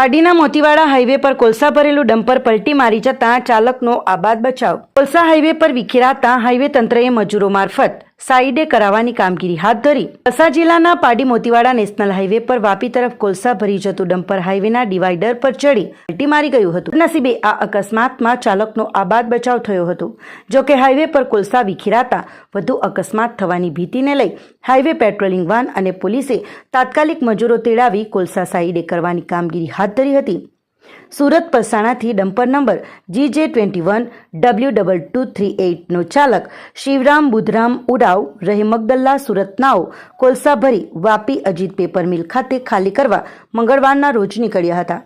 પાડીના Motiwada highway પર કોલસા ભરેલું ડમ્પર પલટી મારી જતા ચાલકનો આબાદ બચાવ. કોલસા હાઈવે પર વિખેરાતા હાઈવે તંત્રએ મજૂરો મારફત સાઈડે કરાવવાની કામગીરી હાથ ધરી. કસા જિલ્લાના પાડી મોતીવાડા નેશનલ હાઈવે પર વાપી તરફ કોલસા ભરી જતું ડમ્પર હાઈવેના ડિવાઈડર પર ચડી પલટી મારી ગયું હતું. નસીબે આ અકસ્માતમાં ચાલકનો આબાદ બચાવ થયો હતો. જો કે હાઈવે પર કોલસા વિખેરાતા વધુ અકસ્માત થવાની ભીતિને લઈ હાઈવે પેટ્રોલિંગ વાન અને પોલીસે તાત્કાલિક મજૂરો તેડાવી કોલસા સાઈડે કરવાની કામગીરી હાથ ધરી હતી. Surat પલસાણાથી dumper number G J twenty one W double two three એઇટનો ચાલક શિવરામ બુધરામ ઉડાવ રહે મગદલ્લા સુરતનાઓ કોલસા ભરી વાપી અજીત પેપર મિલ ખાતે ખાલી કરવા મંગળવારના રોજ નીકળ્યા હતા.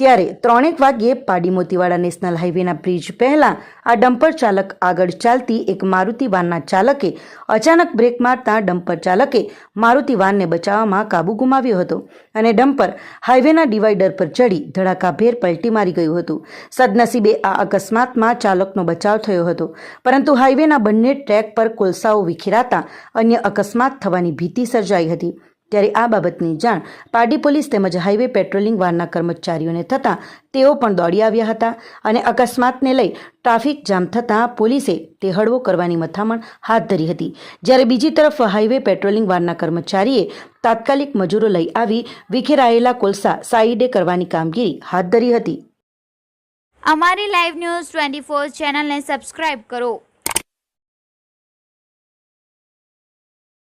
ત્યારે ત્રણેક વાગ્યે પાડી મોતીવાડા નેશનલ હાઈવેના બ્રિજ પહેલાં આ ડમ્પર ચાલક આગળ ચાલતી એક મારુતિ વાનના ચાલકે અચાનક બ્રેક મારતા ડમ્પર ચાલકે મારુતિ વાનને બચાવવામાં કાબુ ગુમાવ્યો હતો અને ડમ્પર હાઈવેના ડિવાઈડર પર ચડી ધડાકાભેર પલટી મારી ગયું હતું. સદનસીબે આ અકસ્માતમાં ચાલકનો બચાવ થયો હતો. પરંતુ હાઈવેના બંને ટ્રેક પર કોલસાઓ વિખેરાતા અન્ય અકસ્માત થવાની ભીતિ સર્જાઈ હતી. ત્યારે આ બાબતની જાણ પાડી પોલીસ તેમજ હાઈવે પેટ્રોલિંગ વાનના કર્મચારીઓને થતાં તેઓ પણ દોડી આવ્યા હતા અને અકસ્માતને લઈ ટ્રાફિક જામ થતાં પોલીસે તે હળવો કરવાની મથામણ હાથ ધરી હતી. જ્યારે બીજી તરફ હાઈવે પેટ્રોલિંગ વાનના કર્મચારીએ તાત્કાલિક મજૂરો લઈ આવી વિખેરાયેલા કોલસા સાઈડે કરવાની કામગીરી હાથ ધરી હતી. અમારી લાઈવ ન્યૂઝ ટ્વેન્ટી ફોર ચેનલને સબસ્ક્રાઇબ કરો.